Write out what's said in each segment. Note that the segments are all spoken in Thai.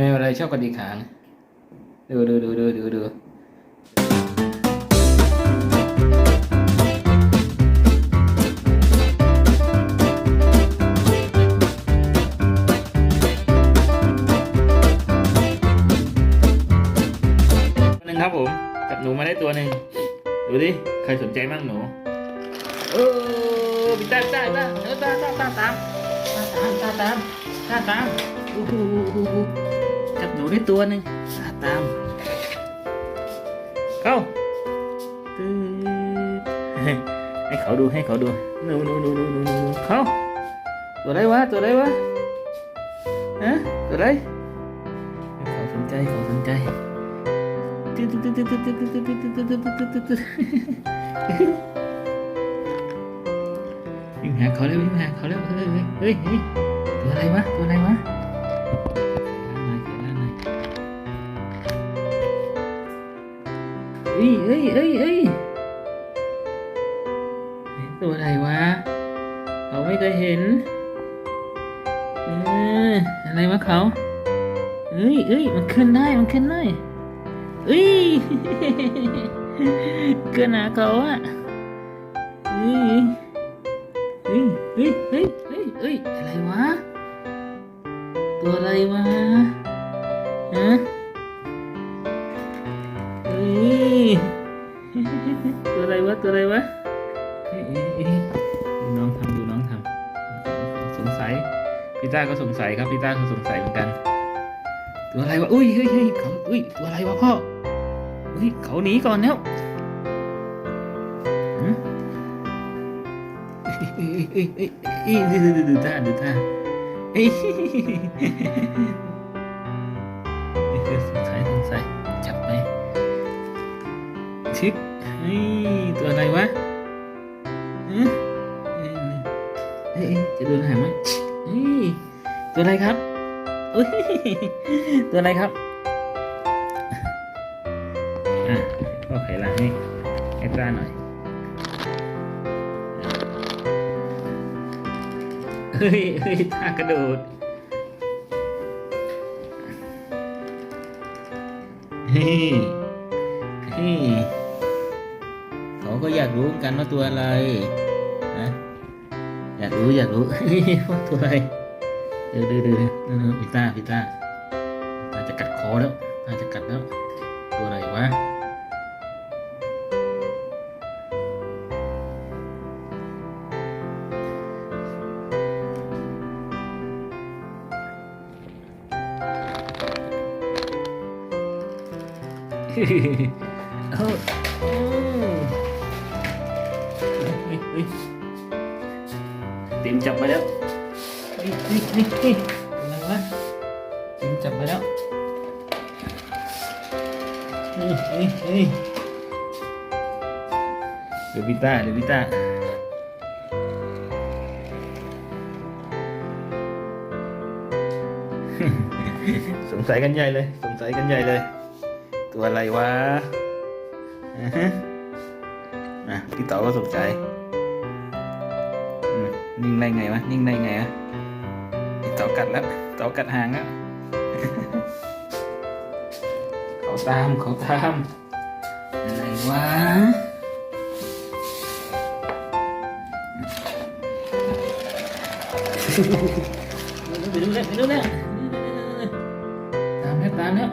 แมวอะไรชอบกระดิกหางดูดูดูดูดูดูหนึ่งครับผมจับหนูมาได้ตัวหนึ่งดูดิใครสนใจบ้างหนูเออพี่ตาตาตาเออตาตาตาตามตาตามตาตามตาตาม ได้ตัวหนึ่งตาตาม เข้าตื้อให้เขาดูให้เขาดูหนูหนูหนูหนูหนูหนูเข้าตัวอะไรวะตัวอะไรวะฮะตัวอะไรให้เขาสนใจเขาสนใจวิ่งหาเขาแล้ววิ่งหาเขาแล้วเฮ้ยเฮ้ยเฮ้ยตัวอะไรวะตัวอะไรวะ้ยเฮ้ยเฮ้ยเฮ้ยตัวอะไรวะ เขาไม่เคยเห็นเอออะไรวะเขาเอ้ยเอ้ยมันขึ้นได้ มันขึ้นได้เอ้ยเกินหนาเขาอะเฮ้ยเฮ้ยเฮ้ยเฮ้ยเฮ้ยเฮ้ยอะไรวะ ตัวอะไรวะฮะ อะไรวะตัวอะไรวะเฮ้ยเฮ้ยเฮ้ยดูน้องทำดูน้องทำสงสัยพี่ต้าก็สงสัยครับพี่ต้าก็สงสัยเหมือนกัน ตัวอะไรวะอุ้ยเฮ้ยเฮ้ยเขาอุ้ยตัวอะไรวะพ่อเฮ้ยเขาหนีก่อนแล้วเอ้ยเอ้ยเอ้ยเอ้ยเอ้ยดูดูดูดูท่าดูท่าเอ้ยสงสัยสงสัยจับไหม ชิกเฮ้ยตัวอะไรวะเอ้ยจะโดนหางไหมเฮ้ยตัวอะไรครับอุ้ยตัวอะไรครับอะก็ไขหลังให้ให้ตาหน่อยเฮ้ยเฮ้ยตากระโดดเฮ้ อยากรู้กันว่าตัวอะไรนะอยากรู้อยากรู้ว่าตัวอะไรเดี๋ยวเดี๋ยวเดี๋ยวเดี๋ยวพี่ตาพี่ตาตาจะกัดคอแล้วตาจจะกัดแล้วตัวอะไรวะโติมจับมาแล้วเฮ้ยเฮ้ยเฮ้ยเฮ้ยอะไรวะติมจับมาแล้วเฮ้ยเฮ้ยเฮ้ยเดี๋ยวพิต้าเดี๋ยวพิต้าสงสัยกันใหญ่เลย สงสัยกันใหญ่เลย ตัวอะไรวะอ่าฮะอะพี่ต่อก็สงสัยอืม นิ่งได้ไงวะ นิ่งได้ไงวะพี่ต่อกัดแล้วเต่อกัดหางแล้วเขาตามเขาตามอะไรวะไปดูเลยไปดูเลยตามแล้วตามแล้ว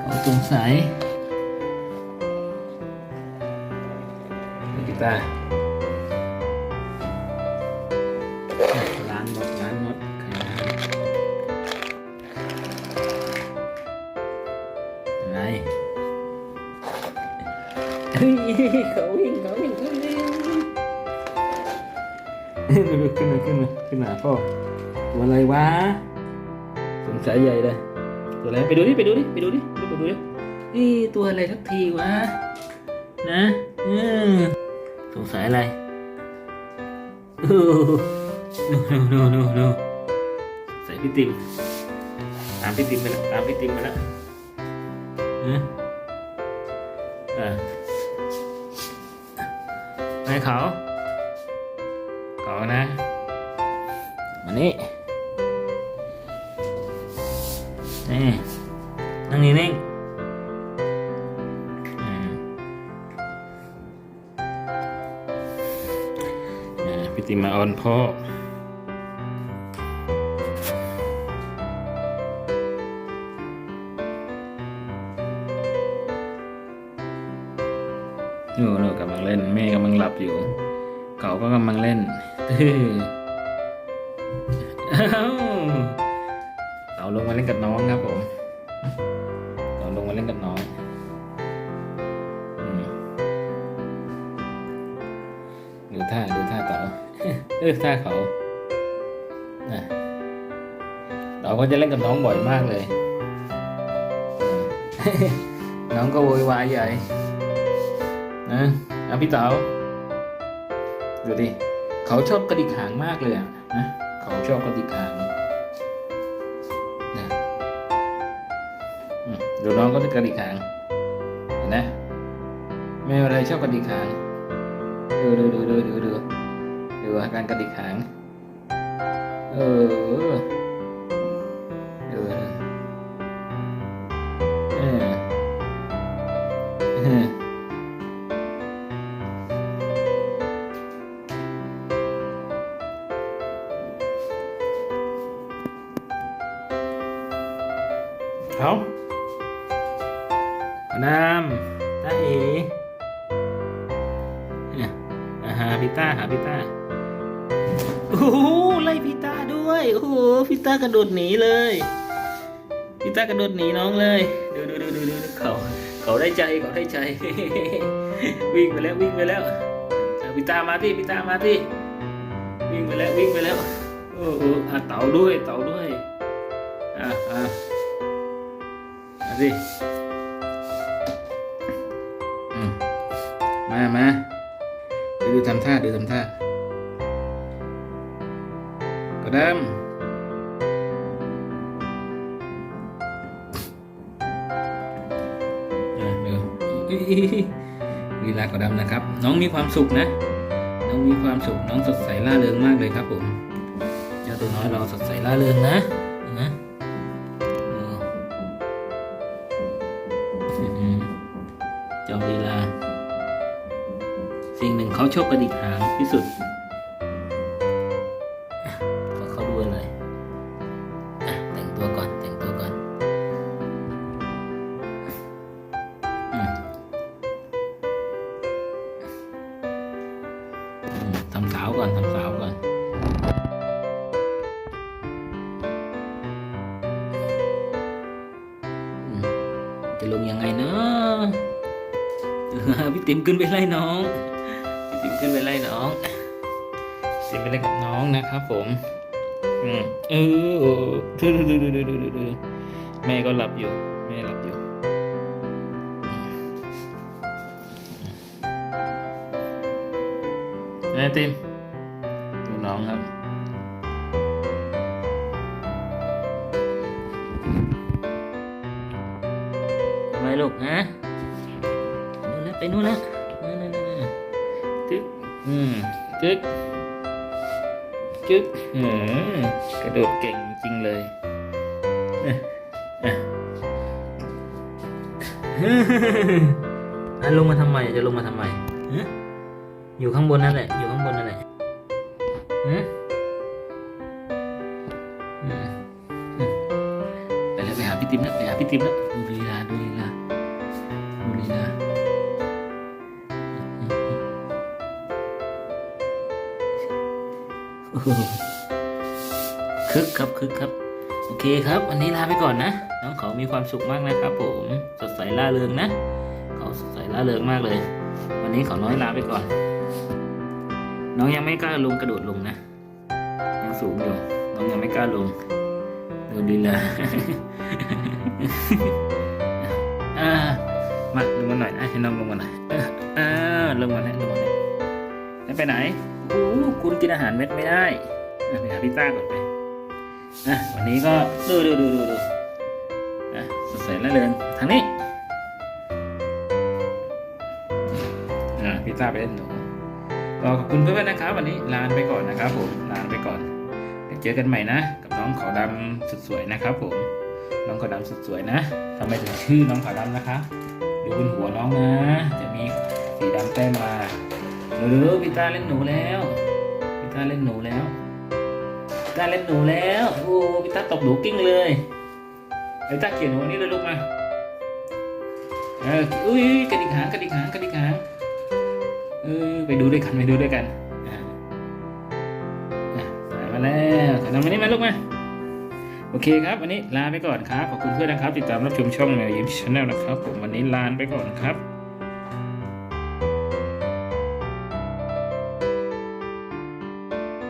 เขาสงสัยกีตาร์ เฮ้ยเขาวิ่งเขาวิ่งเขาวิ่งเฮ้ยขึ้นมาขึ้นมาขึ้นมาพ่อตัวอะไรวะสงสัยใหญ่เลยตัวอะไรไปดูดิไใส่พี่ติมตามพี่ติมมาแล้วตามพี่ติมมาแล้วอืมเออให้เขาเขานะมานี่นี่นั่งนิ่งๆอ่าอ่าพี่ติมมาออนพ่อ อยู่เรากำลังเล่นแม่กำลังหลับอยู่ เขาก็กำลังเล่นตื้อาลงมาเล่นกับน้องครับผมเราลงมาเล่นกับน้องดูท่าดูท่าเต่าเออท่าเขาน่าก็จะเล่นกับน้องบ่อยมากเลย น้องก็โวยวายใหญ่ นะเอาพี่เต๋าดูดิเขาชอบกระดิกหางมากเลยอะนะเขาชอบกระดิกหางนะเดี๋ยวน้องก็จะกระดิกหางเห็นะแมวอะไรชอบกระดิกหางดูดูดูดูดูดูดูอาการกระดิกหางเออ โอ้โหไล่พิต้าด้วยโอ้โหพิต้ากระโดดหนีเลยพิต้ากระโดดหนีน้องเลยดูดูดูดูดูเขาเขาได้ใจเขาได้ใจ วิ่งไปแล้ววิ่งไปแล้วพิต้ามาที่พิต้ามาที่วิ่งไปแล้ววิ่งไปแล้วโอ้โหอะเต่าด้วยเต่าด้วยอะอะมาสิมามาดูทำท่าดูทำท่า กระดมอะดูลีลากระดำนะครับ น้องมีความสุขนะ น้องมีความสุข น้องสดใสล่าเริงมากเลยครับผม เจ้าตัวน้อยเราสดใสล่าเริงนะนะจอมลีลา สิ่งหนึ่งเขาชอบกระดิกหางที่สุด จะลงยังไงเนาะพี่ติ๋มขึ้นไปไล่น้องพี่ติ๋มขึ้นไปไล่น้องพี่ติ๋มไปเล่กับน้องนะครับ ผมอืมเออดูดูดูดูดูดูแม่ก็หลับอยู่แม่หลับอยู่แม่ติ๋ม จึ๊กอืมกระโดดเก่งจริงเลยอะอะอะลงมาทำไมจะลงมาทำไมฮะอยู่ข้างบนนั่นแหละ อยู่ข้างบนนั่นแหละฮะอืมอืมไปแล้วไปหาพี่ติ๊มแล้วไปหาพี่ติ๊มแล้วดูลีลาดูลีลาดู คึกครับคึกครับ โอเคครับ วันนี้ลาไปก่อนนะ น้องเขามีความสุขมากนะครับผม สดใสล่าเริงนะ เขาสดใสล่าเริงมากเลย วันนี้ขอน้อยลาไปก่อน น้องยังไม่กล้าลงกระโดดลงนะ ยังสูงอยู่ น้องยังไม่กล้าลงดูลีลาอ่ามาลงมาหน่อยนะให้น้องลงมาหน่อยออเออลงมาแล้วลงมาแล้ว แล้วไปไหนโอ้คุณกินอาหารเม็ดไม่ได้ไปหาพิซซ่าก่อนไปอะวันนี้ก็ดูดูดูดูดูอะสดใสแล้วเริงทางนี้อะพิซซ่าไปเล่นหนูก็ขอบคุณเพื่อนๆนะครับ วันนี้ลาไปก่อนนะครับผมลาไปก่อนเดี๋ยวเจอกันใหม่นะ กับน้องขาวดำสุดสวยนะครับ ผม น้องขาวดำสุดสวยนะทำไมถึงชื่อน้องขาวดำนะคะดูบนหัวน้องนะ จะมีสีดำแต้มมา เร็วๆพี่ตาเล่นหนูแล้วพี่ตาเล่นหนูแล้วพี่ตาเล่นหนูแล้วโอ้พี่ตาตบหนูกิ้งเลยไอ้ตาเขียนหนูอันนี้เลยลูกมาเอออุ้ยกระดิกหางกระดิกหางกระดิกหางเออไปดูด้วยกันไปดูด้วยกันอ่ามาแล้วขนมมานี่มาลูกมาโอเคครับวันนี้ลาไปก่อนครับขอบคุณเพื่อนนะครับ ติดตามรับชมช่องแมวยิ้มชาแนลนะครับ ผมวันนี้ลาไปก่อนครับ